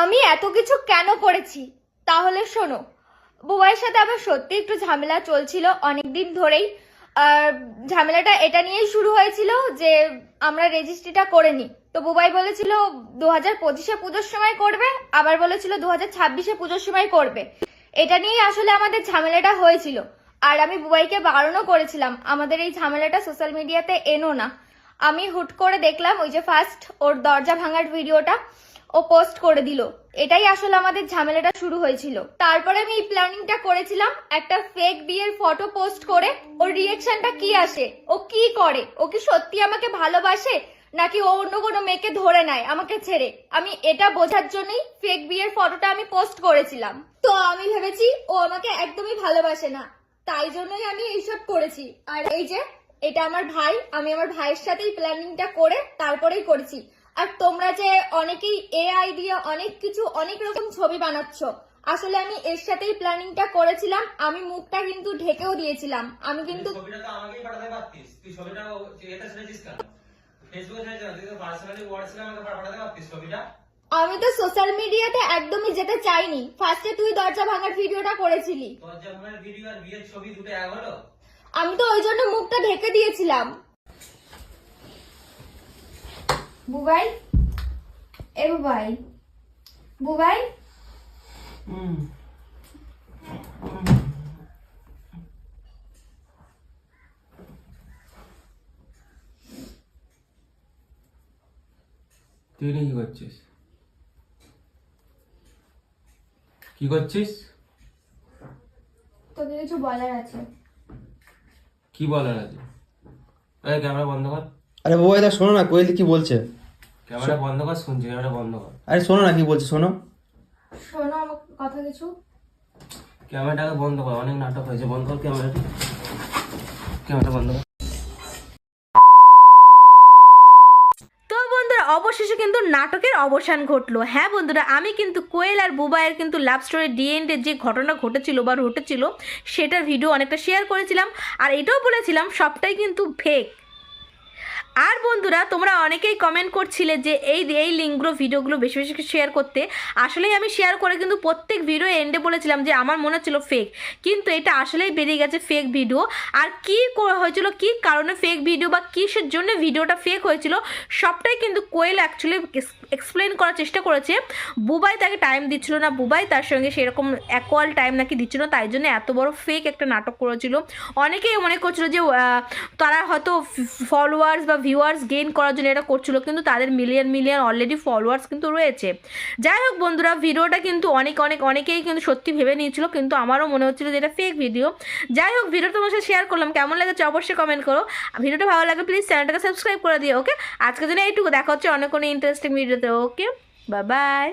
আমি এত কিছু কেন করেছি? তাহলে শোনো, বুবাইয়ের সাথে আমার সত্যি একটু ঝামেলা চলছিল অনেক দিন ধরেই। আর ঝামেলাটা এটা নিয়েই শুরু হয়েছিল যে আমরা রেজিস্ট্রিটা করে নিই। তো বুবাই বলেছিল দু হাজার পঁচিশে পুজোর সময় করবে, আবার বলেছিল দু হাজার ছাব্বিশে পুজোর সময় করবে। এটা নিয়েই আসলে আমাদের ঝামেলাটা হয়েছিল। আর আমি বুবাইকে বারণও করেছিলাম, আমাদের এই ঝামেলাটা সোশ্যাল মিডিয়াতে এনো না। আমি হুট করে দেখলাম ওই যে ফার্স্ট ওর দরজা ভাঙার ভিডিওটা ও পোস্ট করে দিল। এটাই আসলে আমাদের ঝামেলাটা শুরু হয়েছিল। তারপরে আমি এই প্ল্যানিংটা করেছিলাম, একটা ফেক বিয়ের ফটো পোস্ট করে ওর রিয়েকশনটা কি আসে, ও কি করে, ও কি সত্যি আমাকে ভালোবাসে, নাকি ও অন্য কোনো মেয়েকে ধরে নেয়, আমাকে ছেড়ে? আমি এটা বোঝার জন্যই ফেক বিয়ের ফটোটা আমি পোস্ট করেছিলাম। তো আমি ভেবেছি ও আমাকে একদমই ভালোবাসে না, তাই জন্যই আমি এইসব করেছি। আর এই যে, এটা আমার ভাই, আমি আমার ভাইয়ের সাথেই প্ল্যানিংটা করে তারপরেই করেছি। আর তোমরা যে অনেকেই এআই দিয়ে অনেক কিছু অনেক রকম ছবি বানাচ্ছ। আসলে আমি এর সাথেই প্ল্যানিংটা করেছিলাম আমি মুখটা কিন্তু ঢেকেও দিয়েছিলাম। আমি কিন্তু আমি তো সোশ্যাল মিডিয়াতে একদমই যেতে চাইনি। ফার্স্টে তুই দরজা ভাঙার ভিডিওটা করেছিলি। তোর যখন ভিডিও আর বিয়ের ছবি দুটো এক হলো? আমি তো ওই জন্য মুখটা ঢেকে দিয়েছিলাম। বুবাই? এ বুবাই। বুবাই? তুই কি করছিস? কি করছিস? তোকে কিছু বলার আছে। কি বলার আছে? ক্যামেরা বন্ধ কর। আরে বাবা এটা শোনো না কোয়েল কি বলছে? ক্যামেরা বন্ধ কর শুনছি ক্যামেরা বন্ধ কর। আরে শোনো না কি বলছে শোনো। শোনো আমার কথা কিছু। ক্যামেরাটাকে বন্ধ কর অনেক নাটক হয়েছে বন্ধ কর ক্যামেরাটা। ক্যামেরা বন্ধ কর। তো বন্ধুরা অবশেষে কিন্তু নাটকের অবসান ঘটলো। হ্যাঁ বন্ধুরা আমি কিন্তু কোয়েল আর বুবাইয়ের কিন্তু লাভ স্টোরি ডিএন্ডের যে ঘটনা ঘটেছিল বা ঘটেছিল সেটার ভিডিও অনেকটা শেয়ার করেছিলাম। আর এটাও বলেছিলাম সবটাই কিন্তু ফেক আর বন্ধুরা, তোমরা অনেকেই কমেন্ট করছিলে যে এই এই লিঙ্কগুলো ভিডিওগুলো বেশি বেশি শেয়ার করতে। আসলেই আমি শেয়ার করে কিন্তু প্রত্যেক ভিডিও এন্ডে বলেছিলাম যে আমার মনে হচ্ছিল ফেক কিন্তু এটা আসলেই বেরিয়ে গেছে ফেক ভিডিও আর কি হয়েছিল, কি কারণে ফেক ভিডিও বা কিসের জন্য ভিডিওটা ফেক হয়েছিল, সবটাই কিন্তু কোয়েল অ্যাকচুয়ালি এক্সপ্লেন করার চেষ্টা করেছে। বুবাই তাকে টাইম দিচ্ছিল না। বুবাই তার সঙ্গে সেরকম অ্যাকোয়াল টাইম নাকি দিচ্ছিল না। তাই জন্য এত বড় ফেক একটা নাটক করেছিল। অনেকেই মনে করছিল যে তারা হয়তো ফলোয়ার্স বা ভিউয়ার্স গেইন করার জন্য এটা করছিল, কিন্তু তাদের মিলিয়ন মিলিয়ন অলরেডি ফলোয়ার্স কিন্তু রয়েছে। যাই হোক বন্ধুরা, ভিডিওটা কিন্তু অনেক অনেক, অনেকেই কিন্তু সত্যি ভেবে নিয়েছিল, কিন্তু আমারও মনে হচ্ছিল যে এটা ফেক ভিডিও যাই হোক, ভিডিওটা তোমার সাথে শেয়ার করলাম, কেমন লেগেছে অবশ্যই কমেন্ট করো। ভিডিওটা ভালো লাগে প্লিজ চ্যানেলটাকে সাবস্ক্রাইব করে দিও ওকে আজকের জন্য এইটুকু, দেখা হচ্ছে অনেক অনেক ইন্টারেস্টিং ভিডিওতে ওকে বা বাই